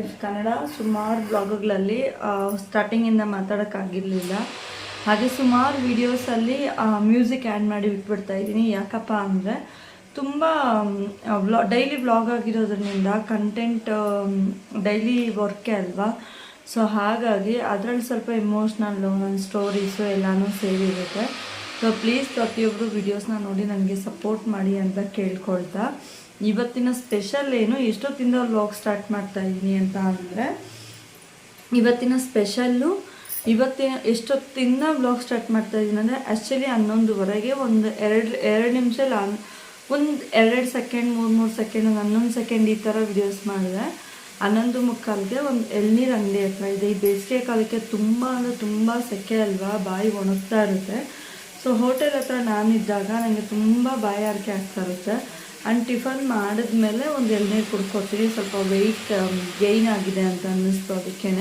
Life Kannada ಸುಮಾರು ಬ್ಲಾಗ್ಗಳಲ್ಲಿ ಸ್ಟಾರ್ಟಿಂಗಿಂದ ಮಾತಾಡೋಕ್ಕಾಗಿರಲಿಲ್ಲ. ಹಾಗೆ ಸುಮಾರು ವೀಡಿಯೋಸಲ್ಲಿ ಮ್ಯೂಸಿಕ್ ಆ್ಯಡ್ ಮಾಡಿ ಬಿಟ್ಬಿಡ್ತಾ ಇದ್ದೀನಿ. ಯಾಕಪ್ಪ ಅಂದರೆ, ತುಂಬ ವ್ಲಾ ಡೈಲಿ ವ್ಲಾಗ್ ಆಗಿರೋದ್ರಿಂದ ಕಂಟೆಂಟ್ ಡೈಲಿ ವರ್ಕೇ ಅಲ್ವಾ? ಸೊ ಹಾಗಾಗಿ ಅದರಲ್ಲಿ ಸ್ವಲ್ಪ ಇಮೋಷ್ನಲ್ಲು ನನ್ನ ಸ್ಟೋರೀಸು ಎಲ್ಲನೂ ಸೇರಿರುತ್ತೆ. ಸೊ ಪ್ಲೀಸ್ ಪ್ರತಿಯೊಬ್ಬರು ವಿಡಿಯೋಸ್ನ ನೋಡಿ ನನಗೆ ಸಪೋರ್ಟ್ ಮಾಡಿ ಅಂತ ಕೇಳ್ಕೊಳ್ತಾ. ಇವತ್ತಿನ ಸ್ಪೆಷಲ್ ಏನು? ಎಷ್ಟೊತ್ತಿಂದ ವ್ಲಾಗ್ ಸ್ಟಾರ್ಟ್ ಮಾಡ್ತಾ ಇದ್ದೀನಿ ಅಂತ ಅಂದರೆ, ಇವತ್ತಿನ ಸ್ಪೆಷಲ್ಲು ಇವತ್ತಿನ ಎಷ್ಟೊತ್ತಿಂದ ವ್ಲಾಗ್ ಸ್ಟಾರ್ಟ್ ಮಾಡ್ತಾ ಇದ್ದೀನಿ ಅಂದರೆ ಆ್ಯಕ್ಚುಲಿ ಹನ್ನೊಂದುವರೆಗೆ ಒಂದು ಎರಡು ಎರಡು ನಿಮಿಷ ಒಂದು ಎರಡೆರಡು ಸೆಕೆಂಡ್ ಮೂರು ಮೂರು ಸೆಕೆಂಡ್ ಒಂದು ಹನ್ನೊಂದು ಸೆಕೆಂಡ್ ಈ ಥರ ವಿಡಿಯೋಸ್ ಮಾಡಿದೆ. ಹನ್ನೊಂದು ಮುಕ್ಕಾಲ್ಗೆ ಒಂದು ಎಳ್ನೀರು ಅಂಗಡಿ ಹತ್ರ ಇದೆ. ಈ ಬೇಸಿಗೆ ಕಾಲಕ್ಕೆ ತುಂಬ ಅಂದರೆ ತುಂಬ ಸೆಕೆ ಅಲ್ವಾ? ಬಾಯಿ ಒಣಗ್ತಾ ಇರುತ್ತೆ. ಸೊ ಹೋಟೆಲ್ ಹತ್ರ ನಾನಿದ್ದಾಗ ನನಗೆ ತುಂಬ ಬಾಯಿ ಆರಿಕೆ ಆಗ್ತಾ ಇರುತ್ತೆ. ಆ್ಯಂಡ್ ಟಿಫನ್ ಮಾಡಿದ್ಮೇಲೆ ಒಂದು ಎಳ್ನೀರು ಕುಡ್ಕೋತೀನಿ ಸ್ವಲ್ಪ ವೆಯ್ಟ್ ಗೈನ್ ಆಗಿದೆ ಅಂತ ಅನ್ನಿಸ್ತು ಅದಕ್ಕೇ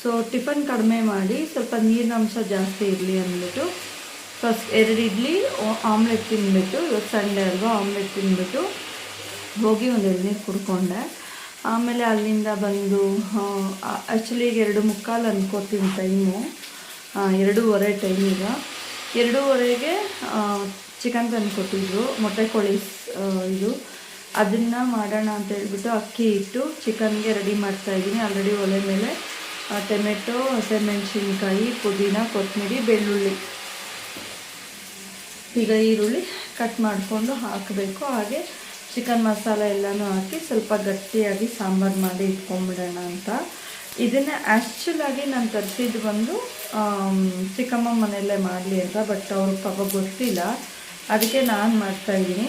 ಸೊ ಟಿಫನ್ ಕಡಿಮೆ ಮಾಡಿ ಸ್ವಲ್ಪ ನೀರಿನ ಅಂಶ ಜಾಸ್ತಿ ಇರಲಿ ಅಂದ್ಬಿಟ್ಟು ಫಸ್ಟ್ ಎರಡು ಇಡ್ಲಿ ಆಮ್ಲೆಟ್ ತಿಂದ್ಬಿಟ್ಟು, ಇವತ್ತು ಸಂಡೇ ಅಲ್ವಾ, ಆಮ್ಲೆಟ್ ತಿಂದ್ಬಿಟ್ಟು ಹೋಗಿ ಒಂದು ಎಳ್ನೀರು ಕುಡ್ಕೊಂಡೆ. ಆಮೇಲೆ ಅಲ್ಲಿಂದ ಬಂದು ಆ್ಯಕ್ಚುಲಿ ಈಗ ಎರಡು ಮುಕ್ಕಾಲು ಅಂದ್ಕೋತೀನಿ ಟೈಮು ಎರಡೂವರೆ ಟೈಮ್ ಈಗ. ಎರಡೂವರೆಗೆ ಚಿಕನ್ ತಂದು ಕೊಟ್ಟಿದ್ರು, ಮೊಟ್ಟೆ ಕೋಳಿ ಇದು. ಅದನ್ನು ಮಾಡೋಣ ಅಂತ ಹೇಳ್ಬಿಟ್ಟು ಅಕ್ಕಿ ಇಟ್ಟು ಚಿಕನ್ಗೆ ರೆಡಿ ಮಾಡ್ತಾ ಇದ್ದೀನಿ. ಆಲ್ರೆಡಿ ಒಲೆ ಮೇಲೆ ಟೊಮೆಟೊ ಹಸಿಮೆಣಸಿನ್ಕಾಯಿ ಪುದೀನ, ಕೊತ್ತಂಬರಿ, ಬೆಳ್ಳುಳ್ಳಿ. ಈಗ ಈರುಳ್ಳಿ ಕಟ್ ಮಾಡಿಕೊಂಡು ಹಾಕಬೇಕು. ಹಾಗೆ ಚಿಕನ್ ಮಸಾಲ ಎಲ್ಲನೂ ಹಾಕಿ ಸ್ವಲ್ಪ ಗಟ್ಟಿಯಾಗಿ ಸಾಂಬಾರು ಮಾಡಿ ಇಟ್ಕೊಂಡ್ಬಿಡೋಣ ಅಂತ. ಇದನ್ನು ಆ್ಯಕ್ಚುಲಾಗಿ ನಾನು ತರಿಸಿದ್ದು ಬಂದು ಚಿಕ್ಕಮ್ಮ ಮನೆಯಲ್ಲೇ ಮಾಡಲಿ ಅಂತ ಬಟ್ ಅವ್ರಿಗೆ ಪಾಪ ಗೊತ್ತಿಲ್ಲ. ಅದಕ್ಕೆ ನಾನು ಮಾಡ್ತಾಯಿದ್ದೀನಿ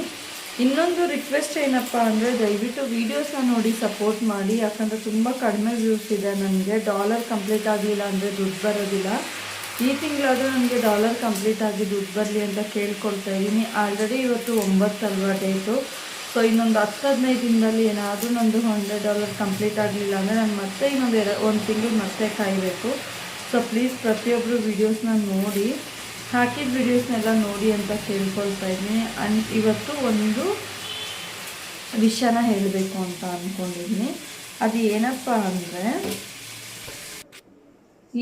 ಇನ್ನೊಂದು ರಿಕ್ವೆಸ್ಟ್ ಏನಪ್ಪ ಅಂದರೆ ದಯವಿಟ್ಟು ವೀಡಿಯೋಸ್ನ ನೋಡಿ ಸಪೋರ್ಟ್ ಮಾಡಿ. ಯಾಕಂದರೆ ತುಂಬ ಕಡಿಮೆ ವ್ಯೂಸ್ ಇದೆ ನನಗೆ. ಡಾಲರ್ ಕಂಪ್ಲೀಟ್ ಆಗಲಿಲ್ಲ ಅಂದರೆ ದುಡ್ಡು ಬರೋದಿಲ್ಲ. ಈ ತಿಂಗಳಾದರೂ ನನಗೆ ಡಾಲರ್ ಕಂಪ್ಲೀಟ್ ಆಗಿ ದುಡ್ಡು ಬರಲಿ ಅಂತ ಕೇಳ್ಕೊಳ್ತಾ ಇದ್ದೀನಿ. ಆಲ್ರೆಡಿ ಇವತ್ತು ಒಂಬತ್ತಲ್ವ ಡೇಟು ಸೊ ಇನ್ನೊಂದು ಹತ್ತು, ಹದಿನೈದು ದಿನದಲ್ಲಿ ಏನಾದರೂ ನಂದು ಹಂಡ್ರೆಡ್ ಡಾಲರ್ ಕಂಪ್ಲೀಟ್ ಆಗಲಿಲ್ಲ ಅಂದರೆ ನಾನು ಮತ್ತೆ ಇನ್ನೊಂದು ಎರ ಒಂದು ತಿಂಗಳು ಮತ್ತೆ ಕಾಯಬೇಕು. ಸೊ ಪ್ಲೀಸ್ ಪ್ರತಿಯೊಬ್ಬರು ವೀಡಿಯೋಸ್ನ ನೋಡಿ. ಹಾಕಿದ ವಿಡಿಯೋಸ್ನೆಲ್ಲ ನೋಡಿ ಅಂತ ಕೇಳ್ಕೊಳ್ತಾ ಇದ್ದೀನಿ. ಅನ್, ಇವತ್ತು ಒಂದು ವಿಷಯನ ಹೇಳಬೇಕು ಅಂತ ಅಂದ್ಕೊಂಡಿದ್ದೀನಿ ಅದು ಏನಪ್ಪ ಅಂದರೆ,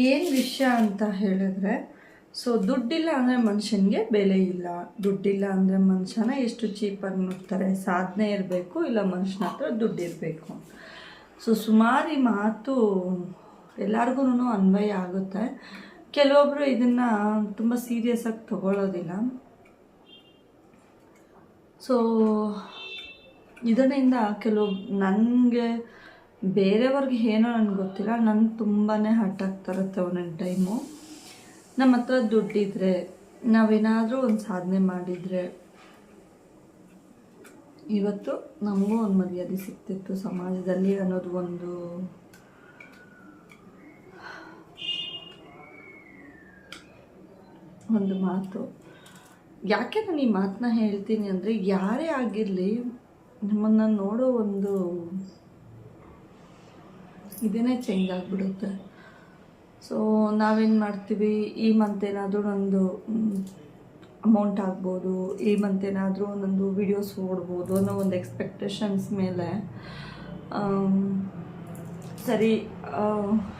ಏನು ವಿಷಯ ಅಂತ ಹೇಳಿದ್ರೆ, ಸೊ ದುಡ್ಡಿಲ್ಲ ಅಂದರೆ ಮನುಷ್ಯನಿಗೆ ಬೆಲೆ ಇಲ್ಲ. ದುಡ್ಡಿಲ್ಲ ಅಂದರೆ ಮನುಷ್ಯನ ಎಷ್ಟು ಚೀಪಾಗಿ ನೋಡ್ತಾರೆ. ಸಾಧನೆ ಇರಬೇಕು, ಇಲ್ಲ ಮನುಷ್ಯನ ಹತ್ರ ದುಡ್ಡಿರಬೇಕು ಸೊ ಸುಮಾರು ಮಾತು ಎಲ್ಲರಿಗೂ ಅನ್ವಯ ಆಗುತ್ತೆ. ಕೆಲವೊಬ್ಬರು ಇದನ್ನು ತುಂಬ ಸೀರಿಯಸ್ಸಾಗಿ ತಗೊಳ್ಳೋದಿಲ್ಲ ಸೊ ಇದರಿಂದ ಕೆಲವು ನನಗೆ ಬೇರೆಯವ್ರಿಗೆ ಏನೋ ನನಗೆ ಗೊತ್ತಿಲ್ಲ ನನಗೆ ತುಂಬಾ ಹರ್ಟ್ ಆಗ್ತಾ ಒಂದೊಂದು ಟೈಮು ನಮ್ಮ ಹತ್ರ ದುಡ್ಡಿದ್ರೆ, ನಾವೇನಾದರೂ ಒಂದು ಸಾಧನೆ ಮಾಡಿದರೆ, ಇವತ್ತು ನಮಗೂ ಒಂದು ಮರ್ಯಾದೆ ಸಿಗ್ತಿತ್ತು ಸಮಾಜದಲ್ಲಿ ಅನ್ನೋದು ಒಂದು ಒಂದು ಮಾತು. ಯಾಕೆ ನಾನು ಈ ಮಾತನ್ನ ಹೇಳ್ತೀನಿ ಅಂದರೆ ಯಾರೇ ಆಗಿರಲಿ ನಿಮ್ಮನ್ನು ನೋಡೋ ಒಂದು ಇದೇನೇ ಚೇಂಜ್ ಆಗಿಬಿಡುತ್ತೆ. ಸೊ ನಾವೇನು ಮಾಡ್ತೀವಿ? ಈ ಮಂತ್ ಏನಾದರೂ ಒಂದು ಅಮೌಂಟ್ ಆಗ್ಬೋದು. ಈ ಮಂತ್ ಏನಾದರೂ ಒಂದೊಂದು ವಿಡಿಯೋಸ್ ಓಡ್ಬೋದು ಅನ್ನೋ ಒಂದು ಎಕ್ಸ್ಪೆಕ್ಟೇಷನ್ಸ್ ಮೇಲೆ ಸರಿ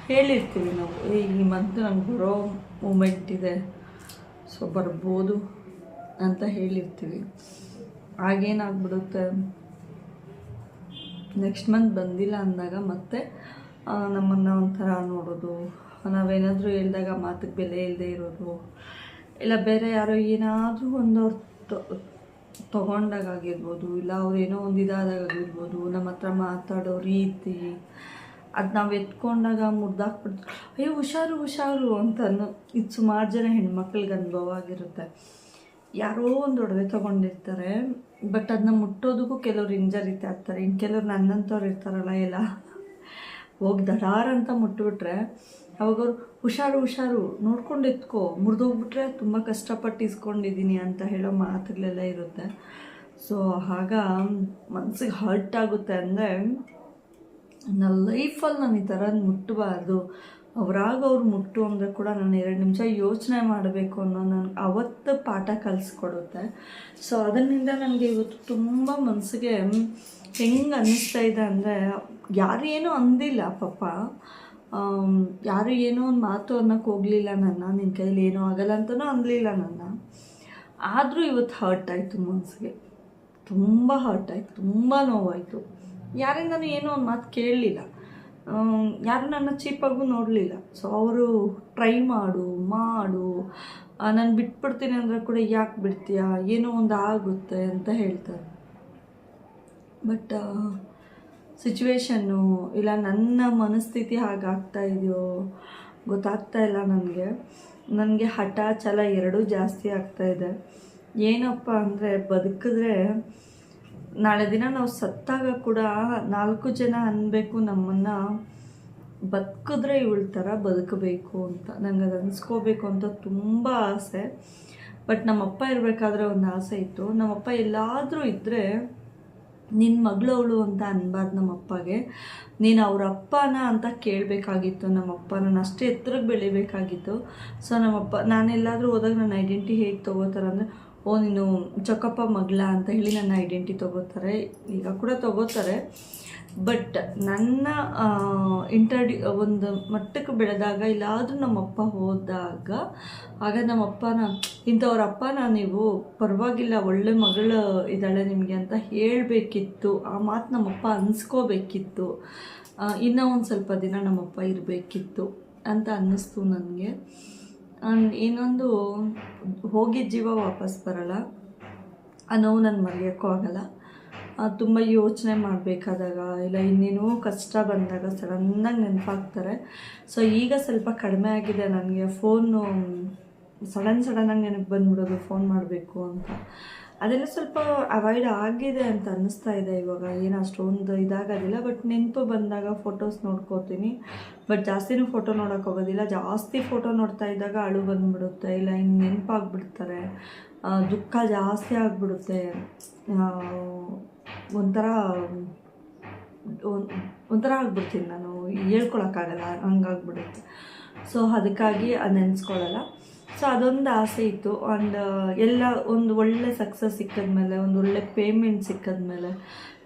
ಹೇಳಿರ್ತೀವಿ ನಾವು. ಈ ಮಂತ್ ನಂಗೆ ಬರೋ ಮೂಮೆಂಟ್ ಇದೆ. ಸೊ ಬರ್ಬೋದು ಅಂತ ಹೇಳಿರ್ತೀವಿ. ಆಗೇನಾಗ್ಬಿಡುತ್ತೆ ನೆಕ್ಸ್ಟ್ ಮಂತ್ ಬಂದಿಲ್ಲ ಅಂದಾಗ ಮತ್ತೆ ನಮ್ಮನ್ನು ಒಂಥರ ನೋಡೋದು. ನಾವೇನಾದರೂ ಹೇಳಿದಾಗ ಮಾತಿಗೆ ಬೆಲೆ ಇಲ್ಲದೆ ಇರೋದು. ಇಲ್ಲ, ಬೇರೆ ಯಾರೋ ಏನಾದರೂ ಒಂದು ಅವ್ರು ತೊಗೊಂಡಾಗಿರ್ಬೋದು ಇಲ್ಲ, ಅವ್ರು ಏನೋ ಒಂದು ಇದಾದಾಗಿರ್ಬೋದು ನಮ್ಮ ಹತ್ರ ಮಾತಾಡೋ ರೀತಿ. ಅದು ನಾವು ಎತ್ಕೊಂಡಾಗ ಮುರ್ದಾಕ್ಬಿಡ್ತು. ಅಯ್ಯೋ, ಹುಷಾರು ಹುಷಾರು ಅಂತ ಇದು ಸುಮಾರು ಜನ ಹೆಣ್ಮಕ್ಳಿಗೆ ಅನುಭವ ಆಗಿರುತ್ತೆ. ಯಾರೋ ಒಂದು ಒಡವೆ ತೊಗೊಂಡಿರ್ತಾರೆ, ಬಟ್ ಅದನ್ನ ಮುಟ್ಟೋದಕ್ಕೂ ಕೆಲವ್ರು ಇಂಜರಿತ ಇರ್ತಾರೆ. ಇನ್ನು ಕೆಲವ್ರು ನನ್ನಂಥವ್ರು ಇರ್ತಾರಲ್ಲ ಎಲ್ಲ, ಹೋಗಿ ದಡಾರ್ ಅಂತ ಮುಟ್ಬಿಟ್ರೆ ಅವಾಗ ಅವ್ರು ಹುಷಾರು ಹುಷಾರು, ನೋಡ್ಕೊಂಡು ಎತ್ಕೋ, ಮುರಿದೋಗ್ಬಿಟ್ರೆ ತುಂಬ ಕಷ್ಟಪಟ್ಟು ಇಸ್ಕೊಂಡಿದ್ದೀನಿ ಅಂತ ಹೇಳೋ ಮಾತುಗಳೆಲ್ಲ ಇರುತ್ತೆ. ಸೊ, ಆಗ ಮನ್ಸಿಗೆ ಹರ್ಟ್ ಆಗುತ್ತೆ ಅಂದರೆ ನನ್ನ ಲೈಫಲ್ಲಿ ನಾನು ಈ ಥರ ಮುಟ್ಟಬಾರ್ದು ಅವ್ರಾಗ ಅವ್ರು ಮುಟ್ಟು ಅಂದರೆ ಕೂಡ ನಾನು ಎರಡು ನಿಮಿಷ ಯೋಚನೆ ಮಾಡಬೇಕು ಅನ್ನೋ ನನಗೆ ಅವತ್ತು ಪಾಠ ಕಲಿಸ್ಕೊಡುತ್ತೆ. ಸೊ ಅದರಿಂದ ನನಗೆ ಇವತ್ತು ತುಂಬ ಮನಸ್ಸಿಗೆ ಹೆಂಗೆ ಅನ್ನಿಸ್ತಾ ಇದೆ ಅಂದರೆ, ಯಾರು ಏನೂ ಅಂದಿಲ್ಲ ಪಾಪ. ಯಾರು ಏನೋ ಒಂದು ಮಾತು ಅನ್ನೋಕ್ಕೆ ಹೋಗಲಿಲ್ಲ ನನ್ನ ನಿನ್ನ ಕೈಯಲ್ಲಿ ಏನೂ ಆಗಲ್ಲ ಅಂತಲೂ ಅನ್ನಲಿಲ್ಲ ನನ್ನ. ಆದರೂ ಇವತ್ತು ಹರ್ಟ್ ಆಯಿತು ಮನಸ್ಸಿಗೆ ತುಂಬ ಹರ್ಟ್ ಆಯಿತು, ತುಂಬ ನೋವಾಯಿತು. ಯಾರಿಂದನೂ ಏನೋ ಒಂದು ಮಾತು ಕೇಳಲಿಲ್ಲ. ಯಾರು ನನ್ನ ಚೀಪಾಗೂ ನೋಡಲಿಲ್ಲ. ಸೊ ಅವರು ಟ್ರೈ ಮಾಡು ಮಾಡು. ನಾನು ಬಿಟ್ಬಿಡ್ತೀನಿ ಅಂದರೆ ಕೂಡ ಯಾಕೆ ಬಿಡ್ತೀಯಾ? ಏನೋ ಒಂದು ಆಗುತ್ತೆ ಅಂತ ಹೇಳ್ತಾರೆ. ಬಟ್ ಸಿಚುವೇಶನ್ನು ಇಲ್ಲ ನನ್ನ ಮನಸ್ಥಿತಿ ಹಾಗಾಗ್ತಾ ಇದೆಯೋ? ಗೊತ್ತಾಗ್ತಾ ಇಲ್ಲ ನನಗೆ. ನನಗೆ ಹಠ ಛಲ ಎರಡೂ ಜಾಸ್ತಿ ಆಗ್ತಾ ಇದೆ. ಏನಪ್ಪ ಅಂದರೆ ಬದುಕಿದ್ರೆ ನಾಳೆ ದಿನ ನಾವು ಸತ್ತಾಗ ಕೂಡ ನಾಲ್ಕು ಜನ ಅನ್ಬೇಕು ನಮ್ಮನ್ನು. ಬದುಕಿದ್ರೆ ಇವಳ ಥರ ಬದುಕಬೇಕು ಅಂತ. ನಂಗೆ ಅದು ಅನ್ಸ್ಕೋಬೇಕು ಅಂತ ತುಂಬ ಆಸೆ. ಬಟ್ ನಮ್ಮಪ್ಪ ಇರಬೇಕಾದ್ರೆ ಒಂದು ಆಸೆ ಇತ್ತು. ನಮ್ಮಪ್ಪ ಎಲ್ಲಾದರೂ ಇದ್ದರೆ ನಿನ್ನ ಮಗಳವಳು ಅಂತ ಅನ್ಬಾರ್ದು ನಮ್ಮಪ್ಪಗೆ. ನೀನು ಅವ್ರ ಅಪ್ಪನ ಅಂತ ಕೇಳಬೇಕಾಗಿತ್ತು. ನಮ್ಮಪ್ಪ ನಾನು ಅಷ್ಟೇ ಎತ್ತರಕ್ಕೆ ಬೆಳಿಬೇಕಾಗಿತ್ತು. ಸೊ ನಮ್ಮಪ್ಪ, ನಾನೆಲ್ಲಾದರೂ ಹೋದಾಗ ನನ್ನ ಐಡೆಂಟಿ ಹೇಗೆ ತೊಗೋತಾರೆ ಅಂದರೆ ಓ, ನೀನು ಚೊಕ್ಕಪ್ಪ ಮಗಳ ಅಂತ ಹೇಳಿ ನನ್ನ ಐಡೆಂಟಿ ತೊಗೋತಾರೆ. ಈಗ ಕೂಡ ತೊಗೋತಾರೆ. ಬಟ್ ನನ್ನ ಇಂಟರ್ಡಿ ಒಂದು ಮಟ್ಟಕ್ಕೆ ಬೆಳೆದಾಗ ಇಲ್ಲಾದರೂ ನಮ್ಮಪ್ಪ ಹೋದಾಗ, ಆಗ ನಮ್ಮಪ್ಪನ, ಇಂಥವ್ರ ಅಪ್ಪನ ನೀವು ಪರವಾಗಿಲ್ಲ, ಒಳ್ಳೆ ಮಗಳು ಇದ್ದಾಳೆ ನಿಮಗೆ ಅಂತ ಹೇಳಬೇಕಿತ್ತು. ಆ ಮಾತು ನಮ್ಮಪ್ಪ ಅನ್ಸ್ಕೋಬೇಕಿತ್ತು. ಇನ್ನೂ ಒಂದು ಸ್ವಲ್ಪ ದಿನ ನಮ್ಮಪ್ಪ ಇರಬೇಕಿತ್ತು ಅಂತ ಅನ್ನಿಸ್ತು ನನಗೆ. ಇನ್ನೊಂದು ಹೋಗಿದ್ದ ಜೀವ ವಾಪಸ್ ಬರಲ್ಲ. ಆ ನೋವು ನಾನು ಮರೆಯೋಕ್ಕೂ ಆಗಲ್ಲ. ತುಂಬ ಯೋಚನೆ ಮಾಡಬೇಕಾದಾಗ ಇಲ್ಲ ಇನ್ನೇನೋ ಕಷ್ಟ ಬಂದಾಗ ಸಡನ್ನಾಗಿ ನೆನಪಾಗ್ತಾರೆ. ಸೊ ಈಗ ಸ್ವಲ್ಪ ಕಡಿಮೆ ಆಗಿದೆ ನನಗೆ. ಫೋನು ಸಡನ್ ಸಡನ್ನಾಗಿ ನೆನಪು ಬಂದ್ಬಿಡೋದು, ಫೋನ್ ಮಾಡಬೇಕು ಅಂತ. ಅದೆಲ್ಲ ಸ್ವಲ್ಪ ಅವಾಯ್ಡ್ ಆಗಿದೆ ಅಂತ ಅನ್ನಿಸ್ತಾ ಇದೆ ಇವಾಗ. ಏನು ಅಷ್ಟೊಂದು ಇದಾಗೋದಿಲ್ಲ. ಬಟ್ ನೆನಪು ಬಂದಾಗ ಫೋಟೋಸ್ ನೋಡ್ಕೋತೀನಿ. ಬಟ್ ಜಾಸ್ತಿನೂ ಫೋಟೋ ನೋಡೋಕೆ ಹೋಗೋದಿಲ್ಲ. ಜಾಸ್ತಿ ಫೋಟೋ ನೋಡ್ತಾ ಇದ್ದಾಗ ಅಳು ಬಂದುಬಿಡುತ್ತೆ, ಇಲ್ಲ ಹಿಂಗೆ ನೆನಪಾಗ್ಬಿಡ್ತಾರೆ. ದುಃಖ ಜಾಸ್ತಿ ಆಗಿಬಿಡುತ್ತೆ. ಒಂಥರ ಒಂಥರ ಆಗ್ಬಿಡ್ತೀನಿ ನಾನು. ಹೇಳ್ಕೊಳಕ್ಕಾಗಲ್ಲ, ಹಂಗಾಗ್ಬಿಡುತ್ತೆ. ಸೊ, ಅದಕ್ಕಾಗಿ ಅದು ನೆನೆಸ್ಕೊಳ್ಳಲ್ಲ. ಸೊ, ಅದೊಂದು ಆಸೆ ಇತ್ತು. ಆ್ಯಂಡ್ ಎಲ್ಲ ಒಂದು ಒಳ್ಳೆ ಸಕ್ಸಸ್ ಸಿಕ್ಕಿದ್ಮೇಲೆ, ಒಂದು ಒಳ್ಳೆ ಪೇಮೆಂಟ್ ಸಿಕ್ಕಿದ್ಮೇಲೆ,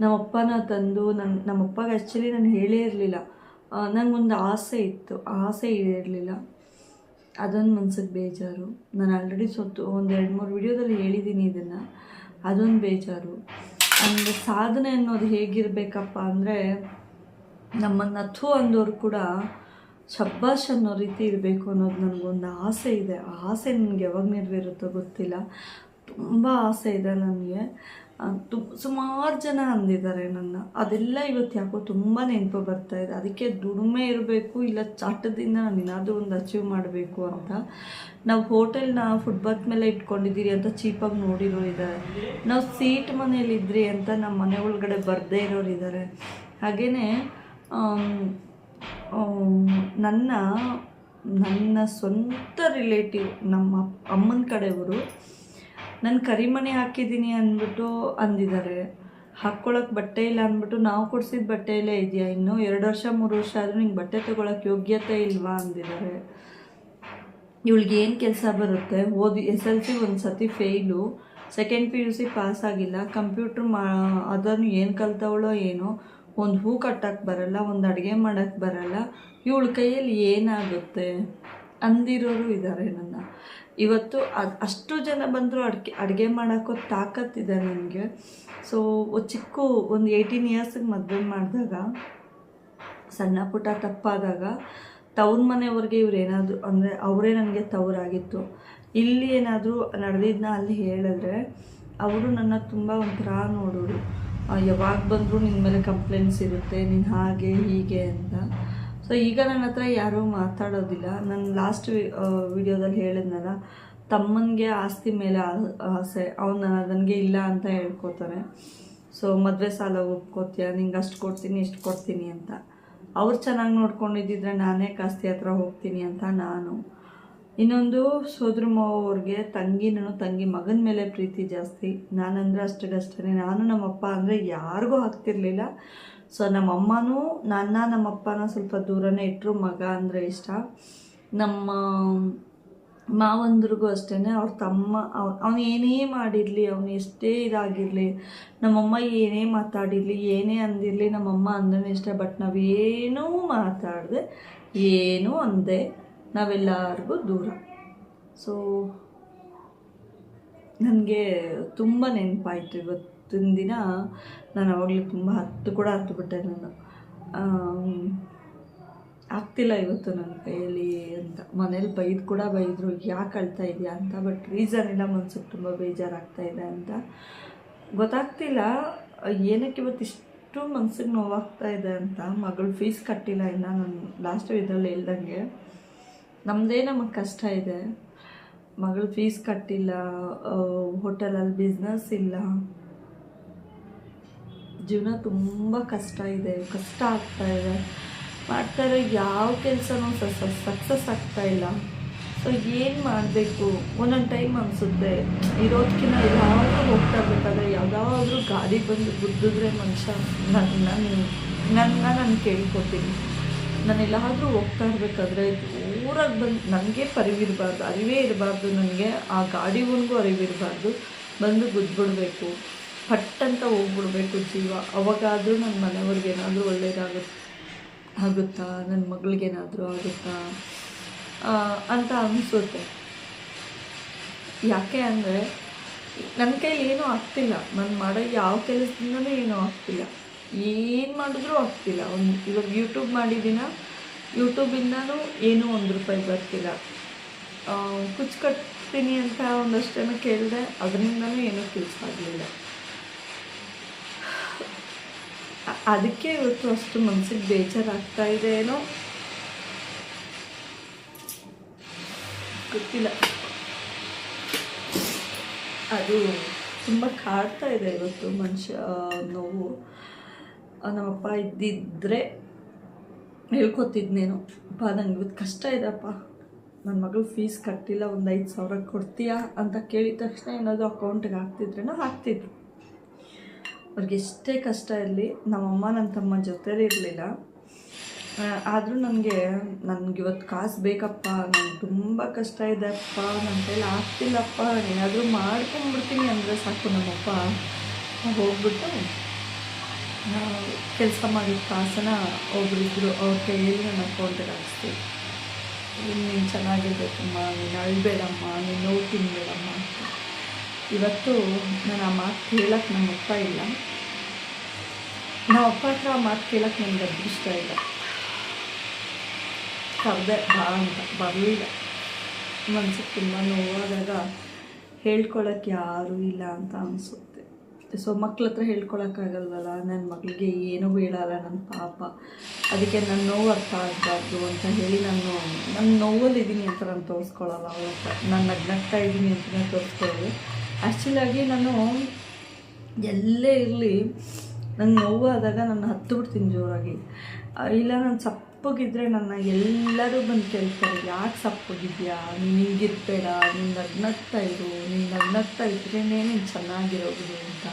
ನಮ್ಮಪ್ಪನ ತಂದು ನನ್ನ ನಮ್ಮಪ್ಪಗೆ ಆ್ಯಕ್ಚುಲಿ ನಾನು ಹೇಳೇ ಇರಲಿಲ್ಲ. ನನಗೊಂದು ಆಸೆ ಇತ್ತು. ಆಸೆ ಇರಲಿಲ್ಲ ಅದೊಂದು ಮನ್ಸಿಗೆ ಬೇಜಾರು. ನಾನು ಆಲ್ರೆಡಿ ಸೊತ್ತು, ಒಂದು ಎರಡು ಮೂರು ವಿಡಿಯೋದಲ್ಲಿ ಹೇಳಿದ್ದೀನಿ ಇದನ್ನು. ಅದೊಂದು ಬೇಜಾರು. ಅಂದರೆ ಸಾಧನೆ ಅನ್ನೋದು ಹೇಗಿರಬೇಕಪ್ಪ ಅಂದರೆ, ನಮ್ಮನ್ನು ಥೂ ಅಂದವರು ಕೂಡ ಶಬ್ಬಾಷ್ ಅನ್ನೋ ರೀತಿ ಇರಬೇಕು ಅನ್ನೋದು ನನಗೊಂದು ಆಸೆ ಇದೆ. ಆ ಆಸೆ ನನಗೆ ಯಾವಾಗ ನೆರವೇರುತ್ತೋ ಗೊತ್ತಿಲ್ಲ. ತುಂಬ ಆಸೆ ಇದೆ ನನಗೆ ತು ಸುಮಾರು ಜನ ಅಂದಿದ್ದಾರೆ ನನ್ನ. ಅದೆಲ್ಲ ಇವತ್ತು ಯಾಕೋ ತುಂಬ ನೆನಪು ಬರ್ತಾ ಇದೆ. ಅದಕ್ಕೆ ದುಡಿಮೆ ಇರಬೇಕು, ಇಲ್ಲ ಚಾಟದಿಂದ ನಾನು ಏನಾದರೂ ಒಂದು ಅಚೀವ್ ಮಾಡಬೇಕು ಅಂತ. ನಾವು ಹೋಟೆಲ್ನ ಫುಟ್ಬಾತ್ ಮೇಲೆ ಇಟ್ಕೊಂಡಿದ್ದೀರಿ ಅಂತ ಚೀಪಾಗಿ ನೋಡಿರೋ ಇದ್ದಾರೆ. ನಾವು ಸೀಟ್ ಮನೇಲಿದ್ರಿ ಅಂತ ನಮ್ಮ ಮನೆ ಒಳಗಡೆ ಬರದೇ ಇರೋರು ಇದ್ದಾರೆ. ಹಾಗೆಯೇ ನನ್ನ ನನ್ನ ಸ್ವಂತ ರಿಲೇಟಿವ್ ನಮ್ಮ ಅಮ್ಮನ ಕಡೆಯವರು ನಾನು ಕರಿಮಣಿ ಹಾಕಿದ್ದೀನಿ ಅಂದ್ಬಿಟ್ಟು ಅಂದಿದ್ದಾರೆ. ಹಾಕ್ಕೊಳಕ್ಕೆ ಬಟ್ಟೆ ಇಲ್ಲ ಅಂದ್ಬಿಟ್ಟು ನಾವು ಕೊಡ್ಸಿದ ಬಟ್ಟೆ ಇಲ್ಲೇ ಇದೆಯಾ ಇನ್ನೂ? ಎರಡು ವರ್ಷ, ಮೂರು ವರ್ಷ ಆದರೂ ನಿಂಗೆ ಬಟ್ಟೆ ತೊಗೊಳಕ್ಕೆ ಯೋಗ್ಯತೆ ಇಲ್ವಾ ಅಂದಿದ್ದಾರೆ. ಇವಳಿಗೆ ಏನು ಕೆಲಸ ಬರುತ್ತೆ? ಓದಿ, ಎಸ್ ಎಲ್ ಸಿ ಒಂದು ಸತಿ fail. Second P U C pass ಆಗಿಲ್ಲ. ಕಂಪ್ಯೂಟ್ರ್ ಮಾ, ಅದನ್ನು ಏನು ಕಲ್ತವಳೋ ಏನೋ? ಒಂದು ಹೂ ಕಟ್ಟಕ್ಕೆ ಬರಲ್ಲ, ಒಂದು ಅಡುಗೆ ಮಾಡೋಕ್ಕೆ ಬರಲ್ಲ. ಇವಳ ಕೈಯಲ್ಲಿ ಏನಾಗುತ್ತೆ? ಅಂದಿರೋರು ಇದ್ದಾರೆ ನನ್ನ. ಇವತ್ತು ಅಷ್ಟು ಜನ ಬಂದರೂ ಅಡುಗೆ ಅಡುಗೆ ಮಾಡೋಕ್ಕೂ ತಾಕತ್ತಿದೆ ನನಗೆ ಸೊ ಚಿಕ್ಕ, ಒಂದು ಏಯ್ಟೀನ್ ಇಯರ್ಸಿಗೆ ಮದುವೆ ಮಾಡಿದಾಗ, ಸಣ್ಣ ಪುಟ್ಟ ತಪ್ಪಾದಾಗ, ತವ್ರ ಮನೆಯವ್ರಿಗೆ ಏನಾದರೂ, ಅಂದರೆ ಅವರೇ ನನಗೆ ತವರಾಗಿತ್ತು. ಇಲ್ಲಿ ಏನಾದರೂ ನಡೆದಿದ್ದನ್ನ ಅಲ್ಲಿ ಹೇಳಿದ್ರೆ, ಅವರು ನನ್ನ ತುಂಬ ಒಂಥರ ನೋಡೋರು ಯಾವಾಗ ಬಂದರೂ ನಿನ್ನ ಮೇಲೆ ಕಂಪ್ಲೇಂಟ್ಸ್ ಇರುತ್ತೆ, ನೀನು ಹಾಗೆ ಹೀಗೆ ಅಂತ. ಸೊ ಈಗ ನನ್ನ ಹತ್ರ ಯಾರೂ ಮಾತಾಡೋದಿಲ್ಲ. ನಾನು ಲಾಸ್ಟ್ ವಿಡಿಯೋದಲ್ಲಿ ಹೇಳಿದ್ನಲ್ಲ, ತಮ್ಮನಿಗೆ ಆಸ್ತಿ ಮೇಲೆ ಆಸೆ, ಅವನು ನನಗೆ ಇಲ್ಲ ಅಂತ ಹೇಳ್ಕೊತಾರೆ. ಸೊ ಮದುವೆ ಸಾಲ ಒಪ್ಕೋತೀಯ? ನಿಂಗೆ ಅಷ್ಟು ಕೊಡ್ತೀನಿ, ಇಷ್ಟು ಕೊಡ್ತೀನಿ ಅಂತ. ಅವ್ರು ಚೆನ್ನಾಗಿ ನೋಡ್ಕೊಂಡಿದ್ದಿದ್ರೆ ನಾನೇ ಕಾಸ್ತಿ ಹತ್ರ ಹೋಗ್ತೀನಿ ಅಂತ ನಾನು. ಇನ್ನೊಂದು, ಸೋದ್ರ ಅವ್ರಿಗೆ ತಂಗಿನೂ ತಂಗಿ ಮಗನ ಮೇಲೆ ಪ್ರೀತಿ ಜಾಸ್ತಿ. ನಾನಂದ್ರೆ ಅಷ್ಟಕ್ಕಷ್ಟೇ. ನಾನು ನಮ್ಮಪ್ಪ ಅಂದರೆ ಯಾರಿಗೂ ಆಗ್ತಿರ್ಲಿಲ್ಲ ಸೊ ನಮ್ಮಮ್ಮನೂ, ನನ್ನ ನಮ್ಮಪ್ಪನ ಸ್ವಲ್ಪ ದೂರನೇ ಇಟ್ಟರು ಮಗ ಅಂದರೆ ಇಷ್ಟ. ನಮ್ಮ ಮಾವಂದ್ರಿಗೂ ಅಷ್ಟೇ ಅವ್ರ ತಮ್ಮ ಅವನು ಏನೇ ಮಾಡಿರಲಿ, ಅವನು ಎಷ್ಟೇ ಇದಾಗಿರಲಿ, ನಮ್ಮಮ್ಮ ಏನೇ ಮಾತಾಡಿರಲಿ, ಏನೇ ಅಂದಿರಲಿ, ನಮ್ಮಮ್ಮ ಅಂದ್ರೆ ಇಷ್ಟ, ಬಟ್ ನಾವೇನೂ ಮಾತಾಡದೆ, ಏನೂ ಅಂದೆ ನಾವೆಲ್ಲರಿಗೂ ದೂರ. ಸೊ, ನನಗೆ ತುಂಬ ನೆನಪಾಯಿತು ಇವತ್ತಿನ ದಿನ ನಾನು ಅವಾಗಲೇ ತುಂಬ ಹತ್ತು ಕೂಡ ಹತ್ತು ಬಿಟ್ಟೆ ನಾನು ಆಗ್ತಿಲ್ಲ ಇವತ್ತು ನನ್ನ ಕೈಯಲ್ಲಿ ಅಂತ. ಮನೇಲಿ ಬೈದು ಕೂಡ ಬೈದರು, ಯಾಕೆ ಅಳ್ತಾ ಇದೆಯಾ ಅಂತ? ಬಟ್ ರೀಸನ್ ಇಲ್ಲ, ಮನ್ಸಿಗೆ ತುಂಬ ಬೇಜಾರಾಗ್ತಾ ಇದೆ ಅಂತ. ಗೊತ್ತಾಗ್ತಿಲ್ಲ, ಏನಕ್ಕೆ ಇವತ್ತು ಇಷ್ಟು ಮನ್ಸಿಗೆ ನೋವಾಗ್ತಾ ಇದೆ ಅಂತ. ಮಗಳು ಫೀಸ್ ಕಟ್ಟಿಲ್ಲ ಇನ್ನು, ನಾನು ಲಾಸ್ಟ್ ಇದರಲ್ಲಿ ಹೇಳ್ದಂಗೆ. ನಮ್ಮದೇ ನಮಗೆ ಕಷ್ಟ ಇದೆ. ಮಗಳು ಫೀಸ್ ಕಟ್ಟಿಲ್ಲ ಹೋಟೆಲಲ್ಲಿ ಬಿಸ್ನೆಸ್ ಇಲ್ಲ. ಜೀವನ ತುಂಬ ಕಷ್ಟ ಇದೆ, ಕಷ್ಟ ಆಗ್ತಾ ಇದೆ. ಮಾಡ್ತಾ ಇರೋ ಯಾವ ಕೆಲಸನೂ ಸಕ್ಸಸ್ ಆಗ್ತಾ ಇಲ್ಲ. ಸೊ ಏನು ಮಾಡಬೇಕು? ಒಂದೊಂದು ಟೈಮ್ ಅನಿಸುತ್ತೆ. ಇರೋದಕ್ಕಿಂತ ಯಾವಾಗಲೂ ಹೋಗ್ತಾ ಇರ್ಬೇಕಾದ್ರೆ ಯಾವುದಾದ್ರೂ ಗಾಡಿ ಬಂದು ಗುದ್ದಿದ್ರೆ ಮನುಷ್ಯ ನನ್ನ ನನ್ನ ನಾನು ಕೇಳ್ಕೊತೀನಿ. ನಾನು ಎಲ್ಲಾದರೂ ಹೋಗ್ತಾ ಇರಬೇಕಾದ್ರೆ ಊರಾಗಿ ಬಂದು ನನಗೆ ಪರಿವಿರಬಾರ್ದು, ಅರಿವೇ ಇರಬಾರ್ದು ನನಗೆ. ಆ ಗಾಡಿಗೂ ಅರಿವಿರಬಾರ್ದು. ಬಂದು ಗುದ್ಬಿಡ್ಬೇಕು. ಪಟ್ ಅಂತ ಹೋಗ್ಬಿಡ್ಬೇಕು ಜೀವ. ಅವಾಗಾದರೂ ನನ್ನ ಮನೆಯವ್ರಿಗೆ ಏನಾದರೂ ಒಳ್ಳೇದಾಗುತ್ತೆ ಆಗುತ್ತಾ? ನನ್ನ ಮಗಳಿಗೇನಾದರೂ ಆಗುತ್ತಾ? ಅಂತ ಅನಿಸುತ್ತೆ. ಯಾಕೆ ಅಂದರೆ ನನ್ನ ಕೈಲಿ ಏನೂ ಆಗ್ತಿಲ್ಲ. ನಾನು ಮಾಡೋ ಯಾವ ಕೆಲಸದಿಂದನೂ ಏನೂ ಆಗ್ತಿಲ್ಲ. ಏನು ಮಾಡಿದ್ರೂ ಆಗ್ತಿಲ್ಲ. ಒಂದು ಇವಾಗ ಯೂಟ್ಯೂಬ್ ಮಾಡಿದ್ದೀನ ಯೂಟ್ಯೂಬಿಂದನೂ ಏನೂ ಒಂದು ರೂಪಾಯಿ ಬರ್ತಿಲ್ಲ. ಕುಚ್ಚು ಕಟ್ತೀನಿ ಅಂತ ಒಂದಷ್ಟು ಜನ ಕೇಳಿದೆ, ಅದರಿಂದನೂ ಏನೂ ಕೆಲಸ ಆಗಲಿಲ್ಲ. ಅದಕ್ಕೆ ಇವತ್ತು ಅಷ್ಟು ಮನಸ್ಸಿಗೆ ಬೇಜಾರಾಗ್ತಾ ಇದೆ ಏನೋ ಗೊತ್ತಿಲ್ಲ. ಅದು ತುಂಬ ಕಾಡ್ತಾ ಇದೆ ಇವತ್ತು ಮನುಷ್ಯ ನೋವು. ನಮ್ಮಪ್ಪ ಇದ್ದಿದ್ದರೆ ಹೇಳ್ಕೊತಿದ್ನೇನು. ಅಪ್ಪ, ನಂಗೆ ಇವತ್ತು ಕಷ್ಟ ಇದೆಪ್ಪ ನನ್ನ ಮಗಳು ಫೀಸ್ ಕಟ್ಟಿಲ್ಲ, ಒಂದು ಐದು ಸಾವಿರ ಕೊಡ್ತೀಯಾ ಅಂತ ಕೇಳಿದ ತಕ್ಷಣ ಏನಾದರೂ ಅಕೌಂಟಿಗೆ ಹಾಕ್ತಿದ್ರೇನೋ ಹಾಕ್ತಿದ್ರು. ಅವ್ರಿಗೆ ಎಷ್ಟೇ ಕಷ್ಟ ಇರಲಿ ನಮ್ಮಮ್ಮ ನನ್ನ ತಮ್ಮ ಜೊತೆಲಿ ಇರಲಿಲ್ಲ. ಆದರೂ ನನಗೆ ನನಗೆ ಇವತ್ತು ಕಾಸು ಬೇಕಪ್ಪ ನನಗೆ ತುಂಬ ಕಷ್ಟ ಇದೆ ಅಪ್ಪ ನನ್ನ ಕೈಲಿ ಆಗ್ತಿಲ್ಲಪ್ಪ, ಏನಾದರೂ ಮಾಡ್ಕೊಂಡ್ಬಿಡ್ತೀನಿ ಅಂದರೆ ಸಾಕು ನಮ್ಮಪ್ಪ. ಹೋಗ್ಬಿಟ್ಟು ಕೆಲಸ ಮಾಡಿದ ಕಾಸನ್ನ ಒಬ್ಬರಿದ್ರು ಅವ್ರ ಕೈಯಲ್ಲಿ ನನ್ನ ಅಕೌಂಟಿಗೆ ಹಾಕ್ಸ್ತೀವಿ. ನೀನು ಚೆನ್ನಾಗಿರ್ಬೇಕಮ್ಮ, ನೀನು ಅಳ್ಬೇಡಮ್ಮ, ನೀನು ನೋವು ತಿನ್ಬೇಡಮ್ಮ. ಇವತ್ತು ನಾನು ಆ ಮಾತು ಕೇಳಕ್ಕೆ ನಮ್ಮಪ್ಪ ಇಲ್ಲ. ನಮ್ಮ ಅಪ್ಪ ಹತ್ರ ಆ ಮಾತು ಕೇಳಕ್ಕೆ ನನಗೆ ಅದೃಷ್ಟ ಇಲ್ಲ. ಕರೆದೆ ಬಾ ಅಂತ, ಬರಲಿಲ್ಲ. ಮನ್ಸಿಗೆ ತುಂಬ ನೋವಾದಾಗ ಹೇಳ್ಕೊಳಕ್ಕೆ ಯಾರೂ ಇಲ್ಲ ಅಂತ ಅನಿಸುತ್ತೆ. ಸೊ ಮಕ್ಳ ಹತ್ರ ಹೇಳ್ಕೊಳಕ್ಕಾಗಲ್ವಲ್ಲ ನನ್ನ ಮಗಳಿಗೆ ಏನೂ ಹೇಳಲ್ಲ ನನ್ನ ಪಾಪ. ಅದಕ್ಕೆ ನನ್ನ ನೋವು ಅರ್ಥ ಆಗಬಾರ್ದು ಅಂತ ಹೇಳಿ ನಾನು ನನ್ನ ನೋವಲ್ಲಿದ್ದೀನಿ ಅಂತ ನಾನು ತೋರಿಸ್ಕೊಳ್ಳಲ್ಲ ಅವ್ರ ಹತ್ರ ನಾನು ನಗ್ನಗ್ತಾ ಇದ್ದೀನಿ ಅಂತಲೇ ತೋರಿಸ್ಕೊಳ್ಳೋದು ಆ್ಯಕ್ಚುಲಾಗಿ ನಾನು ಎಲ್ಲೇ ಇರಲಿ ನಂಗೆ ನೋವಾದಾಗ ನಾನು ಹತ್ತು ಬಿಡ್ತೀನಿ ಜೋರಾಗಿ ಇಲ್ಲ ನಾನು ಸಪ್ಪಗಿದ್ರೆ ನನ್ನ ಎಲ್ಲರೂ ಬಂದು ಕೇಳ್ತಾರೆ, ಯಾಕೆ ಸಪ್ಪಗಿದ್ಯಾ? ನೀನು ಹಿಂಗಿರ್ಬೇಡ, ನೀನು ನಗ್ನಗ್ತಾ ಇರು, ನೀನು ನಗ್ನಗ್ತಾ ಇದ್ರೇ ನೀನು ಚೆನ್ನಾಗಿರೋದು ಅಂತ.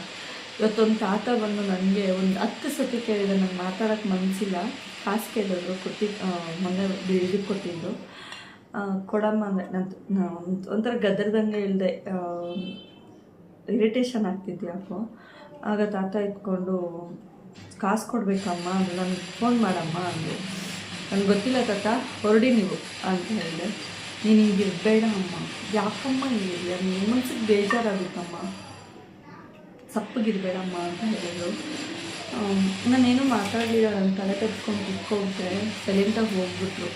ಇವತ್ತೊಂದು ತಾತ ಬಂದು ನನಗೆ ಒಂದು ಹತ್ತು ಸತಿ ಕೇಳಿದೆ ನಂಗೆ ಮಾತಾಡೋಕ್ಕೆ ಮನಸ್ಸಿಲ್ಲ ಕಾಸು ಕೇಳಿದ್ರು ಕೊಟ್ಟಿದ್ದು ಮನೆ ಇದಕ್ಕೆ ಕೊಟ್ಟಿದ್ದು. ಕೊಡಮ್ಮ ಅಂದರೆ ನಾನು ಒಂಥರ ಗದರ್ದಂಗೆ ಹೇಳಿದೆ ಇರಿಟೇಷನ್ ಆಗ್ತಿದ್ದೆ ಯಾಕೋ ಆಗ ತಾತ ಇಟ್ಕೊಂಡು, ಕಾಸು ಕೊಡಬೇಕಮ್ಮ ಅಂದ್ರೆ ನನಗೆ ಫೋನ್ ಮಾಡಮ್ಮ ಅಂದರು ನನಗೆ ಗೊತ್ತಿಲ್ಲ ತಾತ, ಹೊರಡಿ ನೀವು ಅಂತ ಹೇಳಿದೆ. ನೀನು ಹಿಂಗೆ ಇರಬೇಡ ಅಮ್ಮ. ಯಾಕಮ್ಮ ಹಿಂಗಿದೆಯಾ ನಿಮ್ಮ ಮನ್ಸಿಗೆ ಬೇಜಾರಾಗುತ್ತಮ್ಮ. ಸಪ್ಪಗಿರಬೇಡಮ್ಮ ಅಂತ ಹೇಳಿದರು. ನಾನೇನು ಮಾತಾಡಲಿಲ್ಲ ನನ್ನ ತಲೆ ತೆಗೆದ್ಕೊಂಡು ಕುತ್ಕೊಂಡ್ರೆ ಸೈಲೆಂಟಾಗಿ ಹೋಗ್ಬಿಟ್ರು.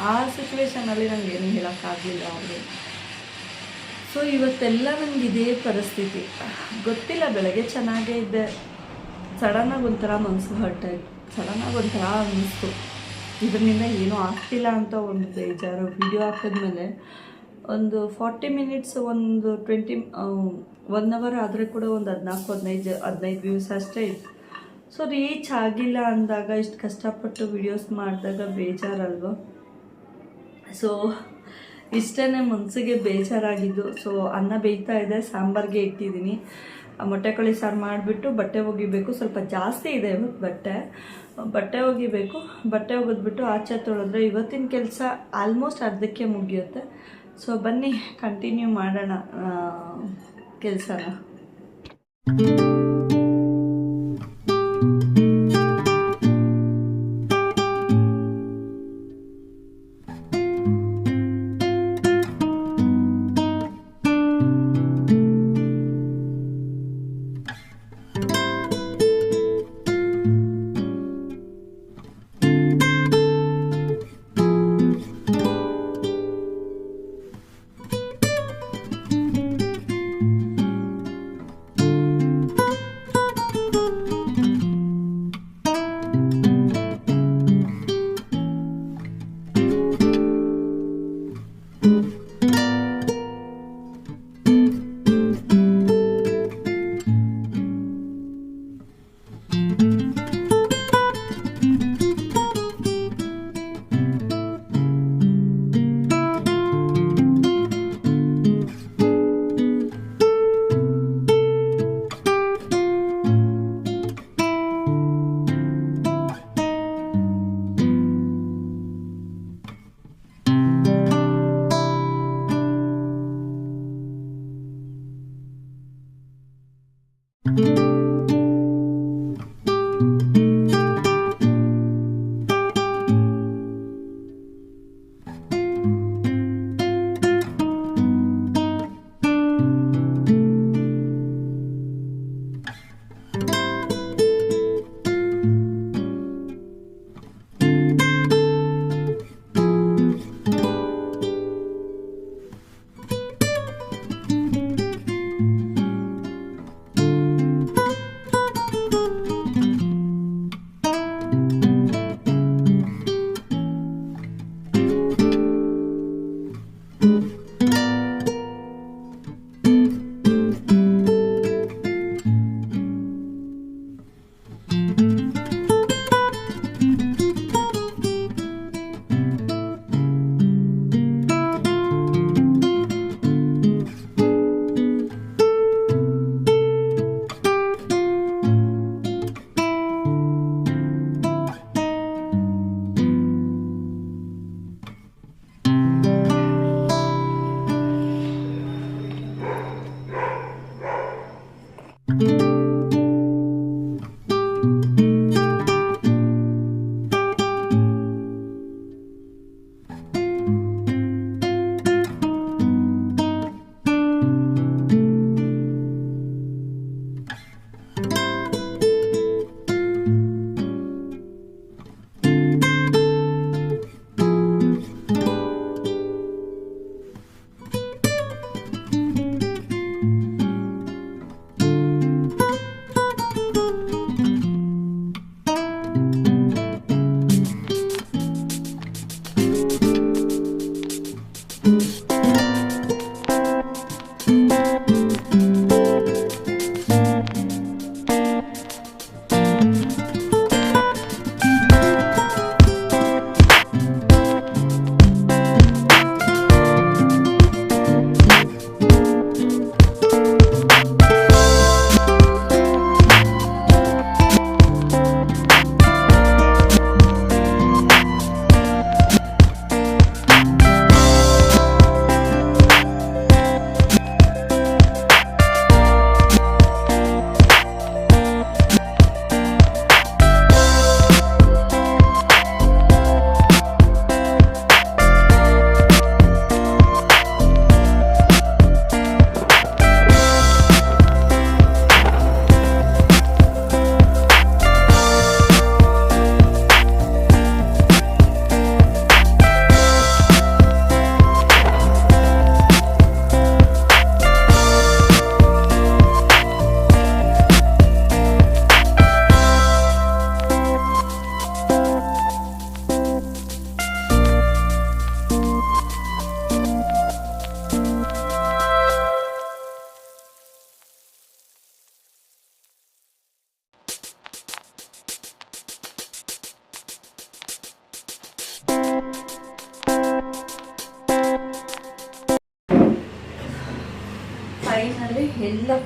ಆ, ಸಿಚುವೇಶನಲ್ಲಿ ನನಗೆ ಏನು ಹೇಳೋಕ್ಕಾಗಲಿಲ್ಲ ಅವ್ರಿಗೆ. ಸೊ ಇವತ್ತೆಲ್ಲ ನನಗೆ ಇದೇ ಪರಿಸ್ಥಿತಿ. ಗೊತ್ತಿಲ್ಲ ಬೆಳಗ್ಗೆ ಚೆನ್ನಾಗೇ ಇದ್ದೆ. ಸಡನ್ನಾಗಿ ಒಂಥರ ಮನಸ್ಸು ಹರ್ಟ್ ಆಯ್ತು. ಸಡನ್ನಾಗಿ ಒಂಥರ ಅನ್ನಿಸ್ತು. ಇದರಿಂದ ಏನೂ ಆಗ್ತಿಲ್ಲ ಅಂತ ಒಂದು ಬೇಜಾರು. ವಿಡಿಯೋ ಹಾಕಿದ್ಮೇಲೆ ಒಂದು ಫಾರ್ಟಿ ಮಿನಿಟ್ಸ್ ಒಂದು ಟ್ವೆಂಟಿ ಒನ್ ಅವರ್ ಆದರೆ ಕೂಡ ಒಂದು ಹದಿನಾಲ್ಕು ಹದಿನೈದು ಹದಿನೈದು ವ್ಯೂಸ್ ಅಷ್ಟೇ ಇತ್ತು. ಸೊ ರೀಚ್ ಆಗಿಲ್ಲ ಅಂದಾಗ ಇಷ್ಟು ಕಷ್ಟಪಟ್ಟು ವಿಡಿಯೋಸ್ ಮಾಡಿದಾಗ ಬೇಜಾರಲ್ವ? ಸೊ ಇಷ್ಟೇ ಮನಸ್ಸಿಗೆ ಬೇಜಾರಾಗಿದ್ದು. ಸೊ ಅನ್ನ ಬೇಯ್ತಾ ಇದೆ, ಸಾಂಬಾರಿಗೆ ಇಟ್ಟಿದ್ದೀನಿ. ಮೊಟ್ಟೆ ಕೊಳಿ ಸಾರು ಮಾಡಿಬಿಟ್ಟು ಬಟ್ಟೆ ಒಗಿಬೇಕು. ಸ್ವಲ್ಪ ಜಾಸ್ತಿ ಇದೆ ಇವತ್ತು ಬಟ್ಟೆ. ಬಟ್ಟೆ ಒಗಿಬೇಕು. ಬಟ್ಟೆ ಒಗೆದ್ಬಿಟ್ಟು ಆಚೆ ತೊಳೆದ್ರೆ ಇವತ್ತಿನ ಕೆಲಸ ಆಲ್ಮೋಸ್ಟ್ ಅರ್ಧಕ್ಕೆ ಮುಗಿಯುತ್ತೆ. ಸೊ ಬನ್ನಿ ಕಂಟಿನ್ಯೂ ಮಾಡೋಣ ಕೆಲಸನ. Mm-hmm.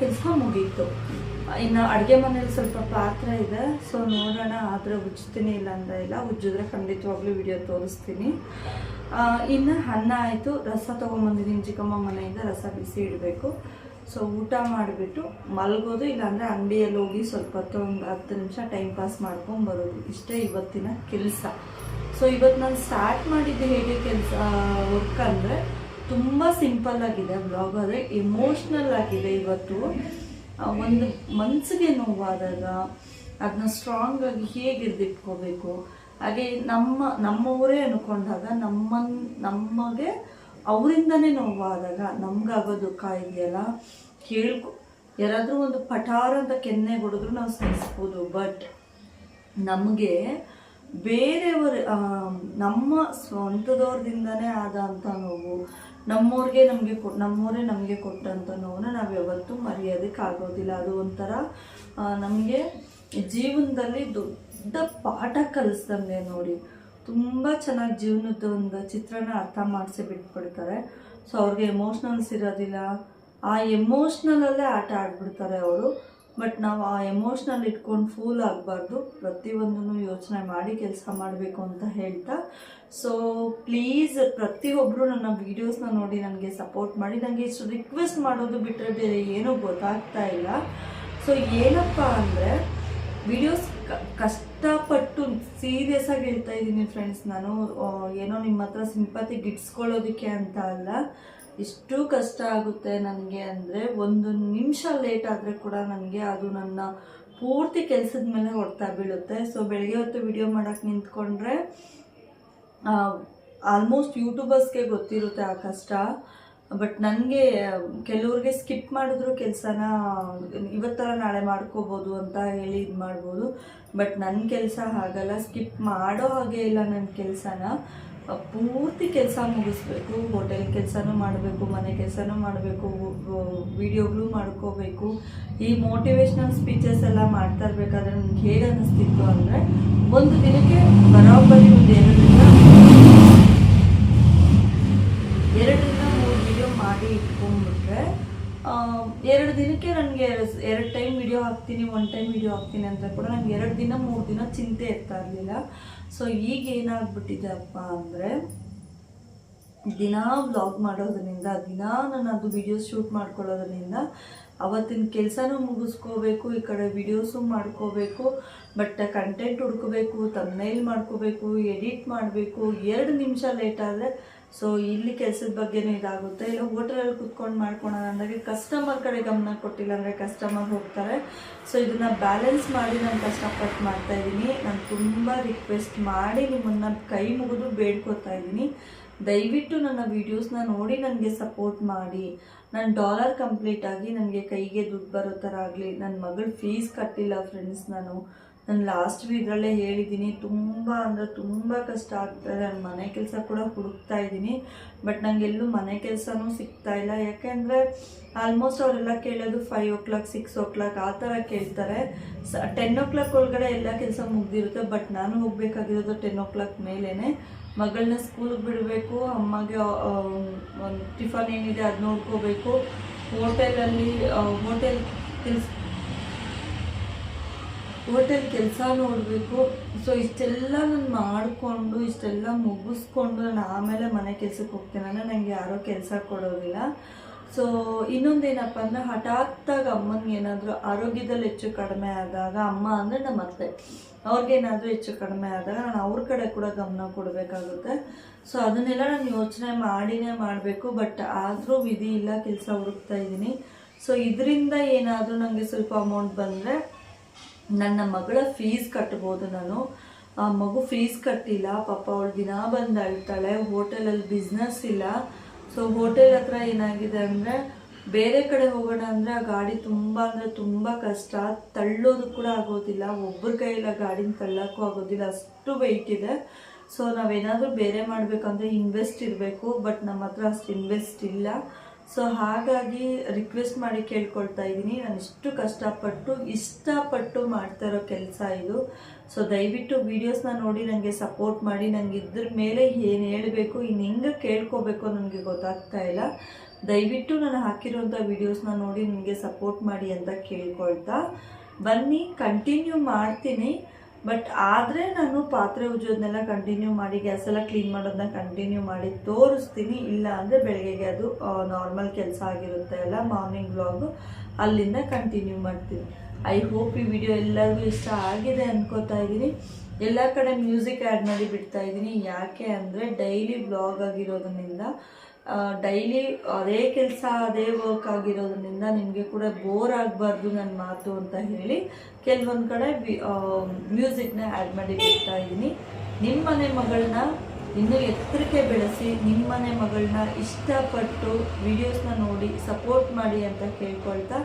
ಕೆಲಸ ಮುಗೀತು. ಇನ್ನು ಅಡುಗೆ ಮನೇಲಿ ಸ್ವಲ್ಪ ಪಾತ್ರ ಇದೆ. ಸೊ ನೋಡೋಣ. ಆದರೆ ಉಜ್ತೀನಿ ಇಲ್ಲ ಅಂದ ಇಲ್ಲ. ಉಜ್ಜಿದ್ರೆ ಖಂಡಿತವಾಗ್ಲೂ ವಿಡಿಯೋ ತೋರಿಸ್ತೀನಿ. ಇನ್ನು ಅನ್ನ ಆಯಿತು. ರಸ ತೊಗೊಂಬಂದಿದ್ದೀನಿ. ಚಿಕ್ಕಮ್ಮ ಮನೆಯಿಂದ ರಸ ಬಿಸಿ ಇಡಬೇಕು. ಸೊ ಊಟ ಮಾಡಿಬಿಟ್ಟು ಮಲಗೋದು ಇಲ್ಲಾಂದರೆ ಅಂಗಡಿಯಲ್ಲಿ ಹೋಗಿ ಸ್ವಲ್ಪ ಹತ್ತು ಒಂದು ಹತ್ತು ನಿಮಿಷ ಟೈಮ್ ಪಾಸ್ ಮಾಡ್ಕೊಂಡು ಬರೋದು. ಇಷ್ಟೇ ಇವತ್ತಿನ ಕೆಲಸ. ಸೊ ಇವತ್ತು ನಾನು ಸ್ಟಾರ್ಟ್ ಮಾಡಿದ್ದು ಹೇಗೆ ಕೆಲಸ ವರ್ಕ್ ಅಂದರೆ ತುಂಬ ಸಿಂಪಲ್ ಆಗಿದೆ ಬ್ಲಾಗ್ ಆದರೆ ಎಮೋಷ್ನಲ್ ಆಗಿದೆ ಇವತ್ತು. ಒಂದು ಮನಸ್ಸಿಗೆ ನೋವಾದಾಗ ಅದನ್ನ ಸ್ಟ್ರಾಂಗ್ ಆಗಿ ಹೇಗೆ ಹಾಗೆ ನಮ್ಮ, ನಮ್ಮವರೇ ಅನ್ಕೊಂಡಾಗ ನಮ್ಮ ನಮಗೆ ಅವರಿಂದನೇ ನೋವಾದಾಗ ನಮ್ಗಾಗೋ ದುಃಖ ಇದೆಯಲ್ಲ? ಕೇಳ್ಕೊ, ಯಾರಾದರೂ ಒಂದು ಪಠಾರ ಅಂತ ಕೆನ್ನೆ ಹೊಡೆದ್ರು ನಾವು ಸಹಿಸ್ಬೋದು ಬಟ್ ನಮಗೆ ಬೇರೆಯವರು ನಮ್ಮ ಸ್ವಂತದವ್ರದಿಂದನೇ ಆದಂಥ ನೋವು. ನಮ್ಮವ್ರಿಗೆ ನಮಗೆ ಕೊ ನಮ್ಮವರೇ ನಮಗೆ ಕೊಟ್ಟಂಥ ನೋವನ್ನ ನಾವು ಯಾವತ್ತೂ ಮರೆಯೋದಕ್ಕಾಗೋದಿಲ್ಲ ಅದು ಒಂಥರ ನಮಗೆ ಜೀವನದಲ್ಲಿ ದೊಡ್ಡ ಪಾಠ ಕಲಿಸ್ದಂಗೆ ನೋಡಿ. ತುಂಬ ಚೆನ್ನಾಗಿ ಜೀವನದ ಒಂದು ಚಿತ್ರನ ಅರ್ಥ ಮಾಡಿಸಿ ಬಿಟ್ಬಿಡ್ತಾರೆ. ಸೊ ಅವ್ರಿಗೆ ಎಮೋಷ್ನಲ್ಸ್ ಇರೋದಿಲ್ಲ. ಆ ಎಮೋಷ್ನಲಲ್ಲೇ ಆಟ ಆಡ್ಬಿಡ್ತಾರೆ ಅವರು. ಬಟ್ ನಾವು ಆ ಎಮೋಷ್ನಲ್ ಇಟ್ಕೊಂಡು ಫೂಲ್ ಆಗಬಾರ್ದು. ಪ್ರತಿಯೊಂದನ್ನು ಯೋಚನೆ ಮಾಡಿ ಕೆಲಸ ಮಾಡಬೇಕು ಅಂತ ಹೇಳ್ತಾ ಸೊ ಪ್ಲೀಸ್ ಪ್ರತಿಯೊಬ್ಬರು ನನ್ನ ವೀಡಿಯೋಸ್ನ ನೋಡಿ ನನಗೆ ಸಪೋರ್ಟ್ ಮಾಡಿ. ನನಗೆ ಇಷ್ಟು ರಿಕ್ವೆಸ್ಟ್ ಮಾಡೋದು ಬಿಟ್ಟರೆ ಬೇರೆ ಏನೂ ಗೊತ್ತಾಗ್ತಾ ಇಲ್ಲ. ಸೊ ಏನಪ್ಪ ಅಂದರೆ ವಿಡಿಯೋಸ್ ಕಷ್ಟಪಟ್ಟು ಸೀರಿಯಸ್ ಆಗಿ ಹೇಳ್ತಾ ಇದ್ದೀನಿ ಫ್ರೆಂಡ್ಸ್ ನಾನು ಏನೋ ನಿಮ್ಮ ಹತ್ರ ಸಿಂಪತಿ ಗಿಟ್ಸ್ಕೊಳ್ಳೋದಕ್ಕೆ ಅಂತ ಅಲ್ಲ. ಎಷ್ಟು ಕಷ್ಟ ಆಗುತ್ತೆ ನನಗೆ ಅಂದರೆ, ಒಂದು ನಿಮಿಷ ಲೇಟ್ ಆದರೆ ಕೂಡ ನನಗೆ ಅದು ನನ್ನ ಪೂರ್ತಿ ಕೆಲಸದ ಮೇಲೆ ಹೊಡ್ತಾ ಬೀಳುತ್ತೆ. ಸೊ ಬೆಳಗ್ಗೆ ಹೊತ್ತು ವಿಡಿಯೋ ಮಾಡೋಕ್ಕೆ ನಿಂತ್ಕೊಂಡ್ರೆ ಆಲ್ಮೋಸ್ಟ್ ಯೂಟ್ಯೂಬರ್ಸ್ಗೆ ಗೊತ್ತಿರುತ್ತೆ ಆ ಕಷ್ಟ. ಬಟ್ ನನಗೆ ಕೆಲವ್ರಿಗೆ ಸ್ಕಿಪ್ ಮಾಡಿದ್ರು ಕೆಲಸನ ಇವತ್ತರ ನಾಳೆ ಮಾಡ್ಕೋಬೋದು ಅಂತ ಹೇಳಿ ಇದು ಮಾಡ್ಬೋದು. ಬಟ್ ನನ್ನ ಕೆಲಸ ಹಾಗಲ್ಲ ಸ್ಕಿಪ್ ಮಾಡೋ ಹಾಗೆ ಇಲ್ಲ ನನ್ನ ಕೆಲಸನ. ಪೂರ್ತಿ ಕೆಲಸ ಮುಗಿಸ್ಬೇಕು ಹೋಟೆಲ್ ಕೆಲಸನೂ ಮಾಡಬೇಕು, ಮನೆ ಕೆಲಸನೂ ಮಾಡಬೇಕು ವಿಡಿಯೋಗಳು ಮಾಡ್ಕೋಬೇಕು. ಈ ಮೋಟಿವೇಶ್ನಲ್ ಸ್ಪೀಚಸ್ ಎಲ್ಲ ಮಾಡ್ತಾ ಇರಬೇಕಾದ್ರೆ ನನಗೆ ಹೇಗೆ ಅನ್ನಿಸ್ತಿತ್ತು ಅಂದರೆ, ಒಂದು ದಿನಕ್ಕೆ ಬರೋಬ್ಬರಿ ಒಂದು ಎರಡರಿಂದ ಎರಡರಿಂದ ಮೂರು ವಿಡಿಯೋ ಮಾಡಿ ಇಟ್ಕೊಂಡ್ಬಿಟ್ರೆ ಎರಡು ದಿನಕ್ಕೆ ನನಗೆ ಎರಡು ಟೈಮ್ ವಿಡಿಯೋ ಹಾಕ್ತೀನಿ ಒನ್ ಟೈಮ್ ವಿಡಿಯೋ ಹಾಕ್ತೀನಿ ಅಂತ ಕೂಡ ನನಗೆ ಎರಡು ದಿನ, ಮೂರು ದಿನ ಚಿಂತೆ ಇರ್ತಾ ಇರಲಿಲ್ಲ. ಸೊ ಈಗ ಏನಾಗ್ಬಿಟ್ಟಿದೆ ಅಪ್ಪ ಅಂದರೆ, ದಿನಾ ಬ್ಲಾಗ್ ಮಾಡೋದ್ರಿಂದ, ದಿನಾ ನಾನು ಅದು ವಿಡಿಯೋಸ್ ಶೂಟ್ ಮಾಡ್ಕೊಳ್ಳೋದ್ರಿಂದ, ಅವತ್ತಿನ ಕೆಲಸನೂ ಮುಗಿಸ್ಕೋಬೇಕು, ಈ ಕಡೆ ವಿಡಿಯೋಸು ಮಾಡ್ಕೋಬೇಕು ಬಟ್ ಕಂಟೆಂಟ್ ಹುಡ್ಕೋಬೇಕು ತಮ್ಮನೇಲಿ ಮಾಡ್ಕೋಬೇಕು ಎಡಿಟ್ ಮಾಡಬೇಕು, ಎರಡು ನಿಮಿಷ ಲೇಟ್ ಆದರೆ ಸೊ ಇಲ್ಲಿ ಕೆಲಸದ ಬಗ್ಗೆನೂ ಇದಾಗುತ್ತೆ. ಇಲ್ಲ, ಹೋಟೆಲಲ್ಲಿ ಕುತ್ಕೊಂಡು ಮಾಡ್ಕೊಳೋಣ ಅಂದಾಗ ಕಸ್ಟಮರ್ ಕಡೆ ಗಮನ ಕೊಟ್ಟಿಲ್ಲ ಅಂದರೆ ಕಸ್ಟಮರ್ ಹೋಗ್ತಾರೆ. ಸೊ ಇದನ್ನು ಬ್ಯಾಲೆನ್ಸ್ ಮಾಡಿ ನಾನು ಕಷ್ಟಪಟ್ಟು ಮಾಡ್ತಾ ಇದ್ದೀನಿ. ನಾನು ತುಂಬ ರಿಕ್ವೆಸ್ಟ್ ಮಾಡಿ ನಿಮ್ಮನ್ನು ಕೈ ಮುಗಿದು ಬೇಡ್ಕೊತಾ ಇದ್ದೀನಿ. ದಯವಿಟ್ಟು ನನ್ನ ವೀಡಿಯೋಸ್ನ ನೋಡಿ ನನಗೆ ಸಪೋರ್ಟ್ ಮಾಡಿ. ನನ್ನ ಡಾಲರ್ ಕಂಪ್ಲೀಟ್ ಆಗಿ ನನಗೆ ಕೈಗೆ ದುಡ್ಡು ಬರೋ ಥರ ಆಗಲಿ ನನ್ನ ಮಗಳ ಫೀಸ್ ಕಟ್ಟಿಲ್ಲ ಫ್ರೆಂಡ್ಸ್ ನಾನು. ನಾನು ಲಾಸ್ಟ್ ಇದರಲ್ಲೇ ಹೇಳಿದ್ದೀನಿ ತುಂಬ ಅಂದರೆ ತುಂಬ ಕಷ್ಟ ಆಗ್ತಾಯಿದೆ ನಾನು ಮನೆ ಕೆಲಸ ಕೂಡ ಹುಡುಕ್ತಾ ಇದ್ದೀನಿ ಬಟ್ ನನಗೆಲ್ಲೂ ಮನೆ ಕೆಲಸನೂ ಸಿಗ್ತಾ ಇಲ್ಲ. ಯಾಕೆಂದರೆ ಆಲ್ಮೋಸ್ಟ್ ಅವರೆಲ್ಲ ಕೇಳೋದು five o'clock six o'clock ಆ ಥರ ಕೇಳ್ತಾರೆ. ಸ ಟೆನ್ ಓ ಕ್ಲಾಕ್ ಒಳಗಡೆ ಎಲ್ಲ ಕೆಲಸ ಮುಗ್ದಿರುತ್ತೆ ಬಟ್ ನಾನು ಹೋಗಬೇಕಾಗಿರೋದು ಟೆನ್ ಓ ಕ್ಲಾಕ್ ಮೇಲೇ ಮಗಳನ್ನ ಸ್ಕೂಲ್ಗೆ ಬಿಡಬೇಕು, ಅಮ್ಮಗೆ ಒಂದು, ಟಿಫನ್ ಏನಿದೆ ಅದು ನೋಡ್ಕೋಬೇಕು ಹೋಟೆಲಲ್ಲಿ ಹೋಟೆಲ್ ಕೆಲಸ ಹೋಟೆಲ್ ಕೆಲಸ ನೋಡಬೇಕು. ಸೊ ಇಷ್ಟೆಲ್ಲ ನಾನು ಮಾಡಿಕೊಂಡು, ಇಷ್ಟೆಲ್ಲ ಮುಗಿಸ್ಕೊಂಡು ನಾನು ಆಮೇಲೆ ಮನೆ ಕೆಲಸಕ್ಕೆ ಹೋಗ್ತೀನಿ ಅಂದರೆ ನನಗೆ ಯಾರೋ ಕೆಲಸ ಕೊಡೋದಿಲ್ಲ. ಸೊ ಇನ್ನೊಂದೇನಪ್ಪ ಅಂದರೆ ಹಠಾತ್ತಾಗಿ ಅಮ್ಮನಿಗೆ ಏನಾದರೂ ಆರೋಗ್ಯದಲ್ಲಿ ಹೆಚ್ಚು ಕಡಿಮೆ ಆದಾಗ ಅಮ್ಮ ಅಂದರೆ ನಮ್ಮ ಅತ್ತೆ. ಅವ್ರಿಗೇನಾದರೂ ಹೆಚ್ಚು ಕಡಿಮೆ ಆದಾಗ ನಾನು ಅವ್ರ ಕಡೆ ಕೂಡ ಗಮನ ಕೊಡಬೇಕಾಗುತ್ತೆ. ಸೊ ಅದನ್ನೆಲ್ಲ ನಾನು ಯೋಚನೆ ಮಾಡಿನೇ ಮಾಡಬೇಕು. ಬಟ್ ಆದರೂ ವಿಧಿ ಇಲ್ಲ, ಕೆಲಸ ಹುಡುಕ್ತಾ ಇದ್ದೀನಿ. ಸೊ ಇದರಿಂದ ಏನಾದರೂ ನನಗೆ ಸ್ವಲ್ಪ ಅಮೌಂಟ್ ಬಂದರೆ ನನ್ನ ಮಗಳ ಫೀಸ್ ಕಟ್ಬೋದು ನಾನು. ಆ ಮಗು ಫೀಸ್ ಕಟ್ಟಿಲ್ಲ, ಪಾಪ ಅವಳು ದಿನ ಬಂದು ಅಳ್ತಾಳೆ ಹೋಟೆಲಲ್ಲಿ ಬಿಸ್ನೆಸ್ ಇಲ್ಲ. ಸೊ ಹೋಟೆಲ್ ಹತ್ರ ಏನಾಗಿದೆ ಅಂದರೆ, ಬೇರೆ ಕಡೆ ಹೋಗೋಣ ಅಂದರೆ ಆ ಗಾಡಿ ತುಂಬ ಅಂದರೆ ತುಂಬ ಕಷ್ಟ. ತಳ್ಳೋದು ಕೂಡ ಆಗೋದಿಲ್ಲ. ಒಬ್ಬರ ಕೈಯಲ್ಲಿ ಗಾಡಿನ ತಳ್ಳೋಕ್ಕೂ ಆಗೋದಿಲ್ಲ. ಅಷ್ಟು ವೆಯ್ಟ್ ಇದೆ. ಸೊ ನಾವೇನಾದರೂ ಬೇರೆ ಮಾಡಬೇಕಂದ್ರೆ ಇನ್ವೆಸ್ಟ್ ಇರಬೇಕು. ಬಟ್ ನಮ್ಮ ಹತ್ರ ಅಷ್ಟು ಇನ್ವೆಸ್ಟ್ ಇಲ್ಲ. ಸೊ ಹಾಗಾಗಿ ರಿಕ್ವೆಸ್ಟ್ ಮಾಡಿ ಕೇಳ್ಕೊಳ್ತಾ ಇದ್ದೀನಿ. ನಾನು ಇಷ್ಟು ಕಷ್ಟಪಟ್ಟು, ಇಷ್ಟಪಟ್ಟು ಮಾಡ್ತಾ ಇರೋ ಕೆಲಸ ಇದು. ಸೊ ದಯವಿಟ್ಟು ವೀಡಿಯೋಸ್ನ ನೋಡಿ ನನಗೆ ಸಪೋರ್ಟ್ ಮಾಡಿ. ನನಗೆ ಇದ್ರ ಮೇಲೆ ಏನು ಹೇಳಬೇಕು ಇನ್ನು ಹೆಂಗೆ ಕೇಳ್ಕೋಬೇಕು ನನಗೆ ಗೊತ್ತಾಗ್ತಾ ಇಲ್ಲ. ದಯವಿಟ್ಟು ನಾನು ಹಾಕಿರೋಂಥ ವೀಡಿಯೋಸ್ನ ನೋಡಿ ನನಗೆ ಸಪೋರ್ಟ್ ಮಾಡಿ ಅಂತ ಕೇಳ್ಕೊಳ್ತಾ. ಬನ್ನಿ ಕಂಟಿನ್ಯೂ ಮಾಡ್ತೀನಿ. ಬಟ್ ಆದರೆ ನಾನು ಪಾತ್ರೆ ಉಜ್ಜೋದನ್ನೆಲ್ಲ ಕಂಟಿನ್ಯೂ ಮಾಡಿ ಗ್ಯಾಸ್ ಎಲ್ಲ ಕ್ಲೀನ್ ಮಾಡೋದನ್ನ ಕಂಟಿನ್ಯೂ ಮಾಡಿ ತೋರಿಸ್ತೀನಿ. ಇಲ್ಲ ಅಂದರೆ ಬೆಳಗ್ಗೆಗೆ ಅದು ನಾರ್ಮಲ್ ಕೆಲಸ ಆಗಿರುತ್ತೆ ಅಲ್ಲ ಮಾರ್ನಿಂಗ್ ವ್ಲಾಗು ಅಲ್ಲಿಂದ ಕಂಟಿನ್ಯೂ ಮಾಡ್ತೀನಿ. ಐ ಹೋಪ್ ಈ ವಿಡಿಯೋ ಎಲ್ಲರಿಗೂ ಇಷ್ಟ ಆಗಿದೆ ಅಂದ್ಕೋತಾ ಇದ್ದೀನಿ. ಎಲ್ಲ ಕಡೆ ಮ್ಯೂಸಿಕ್ ಆ್ಯಡ್ ಮಾಡಿ ಬಿಡ್ತಾ ಇದ್ದೀನಿ. ಯಾಕೆ ಅಂದರೆ ಡೈಲಿ ವ್ಲಾಗ್ ಆಗಿರೋದ್ರಿಂದ ಡೈಲಿ ಅದೇ ಕೆಲಸ, ಅದೇ ವರ್ಕ್ ಆಗಿರೋದ್ರಿಂದ ನಿಮಗೆ ಕೂಡ ಬೋರ್ ಆಗಬಾರ್ದು ನನ್ನ ಮಾತು ಅಂತ ಹೇಳಿ ಕೆಲವೊಂದು ಕಡೆ ಮ್ಯೂಸಿಕ್ನ ಆ್ಯಡ್ ಮಾಡಿ ಬಿಡ್ತಾ ಇದ್ದೀನಿ. ನಿಮ್ಮ ಮನೆ ಮಗಳನ್ನ ಇನ್ನೂ ಎತ್ತರಕ್ಕೆ ಬೆಳೆಸಿ ನಿಮ್ಮನೆ ಮಗಳನ್ನ ಇಷ್ಟಪಟ್ಟು ವಿಡಿಯೋಸ್ನ ನೋಡಿ ಸಪೋರ್ಟ್ ಮಾಡಿ ಅಂತ ಕೇಳ್ಕೊಳ್ತಾ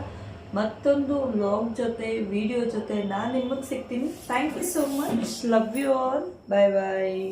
ಮತ್ತೊಂದು ವ್ಲಾಗ್ ಜೊತೆ ವಿಡಿಯೋ ಜೊತೆ ನಾನು ನಿಮಗೆ ಸಿಗ್ತೀನಿ. Thank you so much love you all bye bye